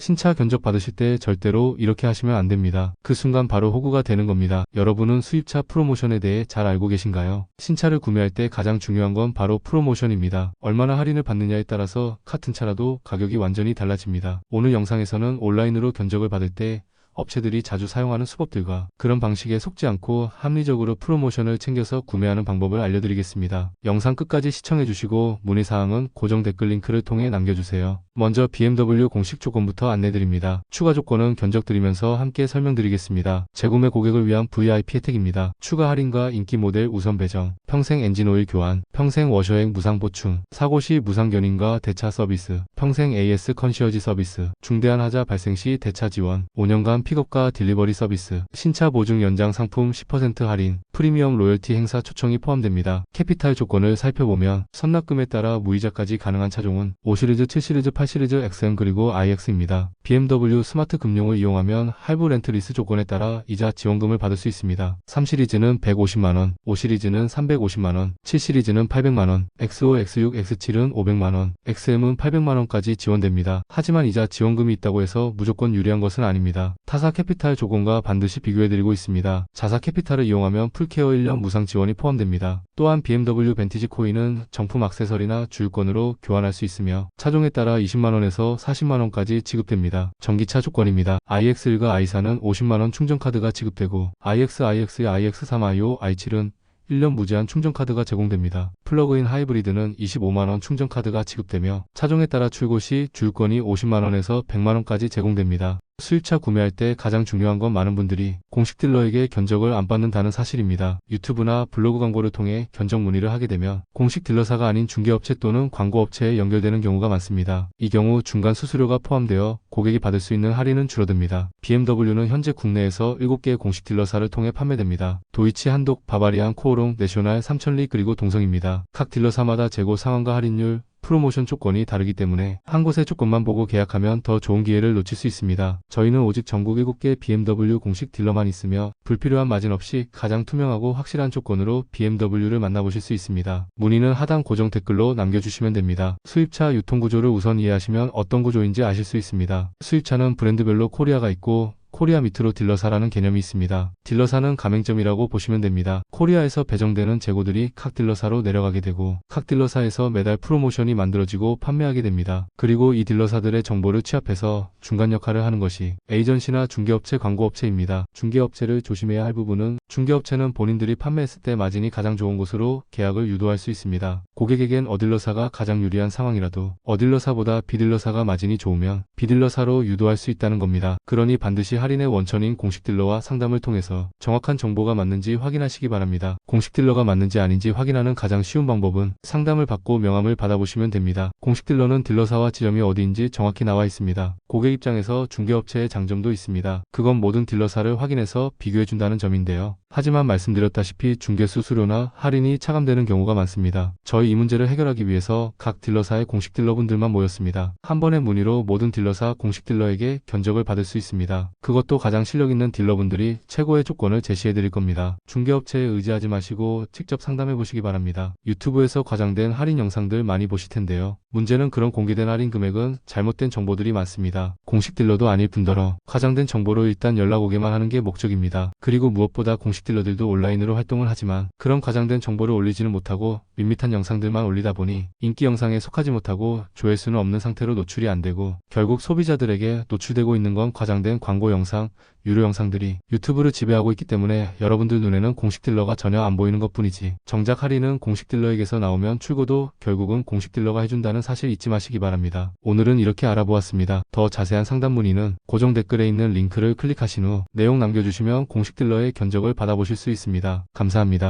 신차 견적 받으실 때 절대로 이렇게 하시면 안 됩니다. 그 순간 바로 호구가 되는 겁니다. 여러분은 수입차 프로모션에 대해 잘 알고 계신가요? 신차를 구매할 때 가장 중요한 건 바로 프로모션입니다. 얼마나 할인을 받느냐에 따라서 같은 차라도 가격이 완전히 달라집니다. 오늘 영상에서는 온라인으로 견적을 받을 때 업체들이 자주 사용하는 수법들과 그런 방식에 속지 않고 합리적으로 프로모션을 챙겨서 구매하는 방법을 알려드리겠습니다. 영상 끝까지 시청해주시고 문의사항은 고정 댓글 링크를 통해 남겨주세요. 먼저 BMW 공식 조건부터 안내드립니다. 추가 조건은 견적드리면서 함께 설명드리겠습니다. 재구매 고객을 위한 VIP 혜택입니다. 추가 할인과 인기 모델 우선 배정, 평생 엔진오일 교환, 평생 워셔액 무상 보충, 사고 시 무상 견인과 대차 서비스, 평생 AS 컨시어지 서비스, 중대한 하자 발생 시 대차 지원, 5년간 픽업과 딜리버리 서비스, 신차 보증 연장 상품 10% 할인, 프리미엄 로열티 행사 초청이 포함됩니다. 캐피탈 조건을 살펴보면 선납금에 따라 무이자까지 가능한 차종은 5시리즈, 7시리즈, 8시리즈 XM 그리고 iX입니다. BMW 스마트 금융을 이용하면 할부 렌트 리스 조건에 따라 이자 지원금을 받을 수 있습니다. 3시리즈는 150만원, 5시리즈는 350만원, 7시리즈는 800만원, X5, X6, X7은 500만원, XM은 800만원까지 지원됩니다. 하지만 이자 지원금이 있다고 해서 무조건 유리한 것은 아닙니다. 타사 캐피탈 조건과 반드시 비교해드리고 있습니다. 자사 캐피탈을 이용하면 풀케어 1년 무상 지원이 포함됩니다. 또한 BMW 벤티지 코인은 정품 액세서리나 주유권으로 교환할 수 있으며 차종에 따라 20 만원에서 40만원까지 지급됩니다. 전기차 조건입니다. iX1과 i4는 50만원 충전카드가 지급되고 iX, iX, iX3, i5, i7은 1년 무제한 충전카드가 제공됩니다. 플러그인 하이브리드는 25만원 충전카드가 지급되며 차종에 따라 출고 시 주유권이 50만원에서 100만원까지 제공됩니다. 수입차 구매할 때 가장 중요한 건 많은 분들이 공식 딜러에게 견적을 안 받는다는 사실입니다. 유튜브나 블로그 광고를 통해 견적 문의를 하게 되면 공식 딜러사가 아닌 중개업체 또는 광고업체에 연결되는 경우가 많습니다. 이 경우 중간 수수료가 포함되어 고객이 받을 수 있는 할인은 줄어듭니다. BMW는 현재 국내에서 7개의 공식 딜러사를 통해 판매됩니다. 도이치, 한독, 바바리안, 코오롱, 내셔널, 삼천리 그리고 동성입니다. 각 딜러사마다 재고 상황과 할인율, 프로모션 조건이 다르기 때문에 한 곳의 조건만 보고 계약하면 더 좋은 기회를 놓칠 수 있습니다. 저희는 오직 전국 7개 BMW 공식 딜러만 있으며 불필요한 마진 없이 가장 투명하고 확실한 조건으로 BMW를 만나보실 수 있습니다. 문의는 하단 고정 댓글로 남겨주시면 됩니다. 수입차 유통 구조를 우선 이해하시면 어떤 구조인지 아실 수 있습니다. 수입차는 브랜드별로 코리아가 있고 코리아 밑으로 딜러사라는 개념이 있습니다. 딜러사는 가맹점이라고 보시면 됩니다. 코리아에서 배정되는 재고들이 각 딜러사로 내려가게 되고 각 딜러사에서 매달 프로모션이 만들어지고 판매하게 됩니다. 그리고 이 딜러사들의 정보를 취합해서 중간 역할을 하는 것이 에이전시나 중개업체 광고업체입니다. 중개업체를 조심해야 할 부분은 중개업체는 본인들이 판매했을 때 마진이 가장 좋은 곳으로 계약을 유도할 수 있습니다. 고객에겐 어딜러사가 가장 유리한 상황이라도 어딜러사보다 비딜러사가 마진이 좋으면 비딜러사로 유도할 수 있다는 겁니다. 그러니 반드시 할인의 원천인 공식 딜러와 상담을 통해서 정확한 정보가 맞는지 확인하시기 바랍니다. 공식 딜러가 맞는지 아닌지 확인하는 가장 쉬운 방법은 상담을 받고 명함을 받아보시면 됩니다. 공식 딜러는 딜러사와 지점이 어디인지 정확히 나와 있습니다. 고객 입장에서 중개업체의 장점도 있습니다. 그건 모든 딜러사를 확인해서 비교해준다는 점인데요. 하지만 말씀드렸다시피 중개 수수료나 할인이 차감되는 경우가 많습니다. 저희 이 문제를 해결하기 위해서 각 딜러사의 공식 딜러분들만 모였습니다. 한 번의 문의로 모든 딜러사 공식 딜러에게 견적을 받을 수 있습니다. 그것도 가장 실력 있는 딜러분들이 최고의 조건을 제시해 드릴 겁니다. 중개업체에 의지하지 마시고 직접 상담해 보시기 바랍니다. 유튜브에서 과장된 할인 영상들 많이 보실 텐데요. 문제는 그런 공개된 할인 금액은 잘못된 정보들이 많습니다. 공식 딜러도 아닐 뿐더러 과장된 정보로 일단 연락 오게만 하는 게 목적입니다. 그리고 무엇보다 공식 딜러들도 온라인으로 활동을 하지만 그런 과장된 정보를 올리지는 못하고 밋밋한 영상들만 올리다 보니 인기 영상에 속하지 못하고 조회수는 없는 상태로 노출이 안 되고 결국 소비자들에게 노출되고 있는 건 과장된 광고 영상, 유료 영상들이 유튜브를 지배하고 있기 때문에 여러분들 눈에는 공식 딜러가 전혀 안 보이는 것 뿐이지 정작 할인은 공식 딜러에게서 나오면 출고도 결국은 공식 딜러가 해준다는 사실 잊지 마시기 바랍니다. 오늘은 이렇게 알아보았습니다. 더 자세한 상담 문의는 고정 댓글에 있는 링크를 클릭하신 후 내용 남겨주시면 공식 딜러의 견적을 받아보실 수 있습니다. 감사합니다.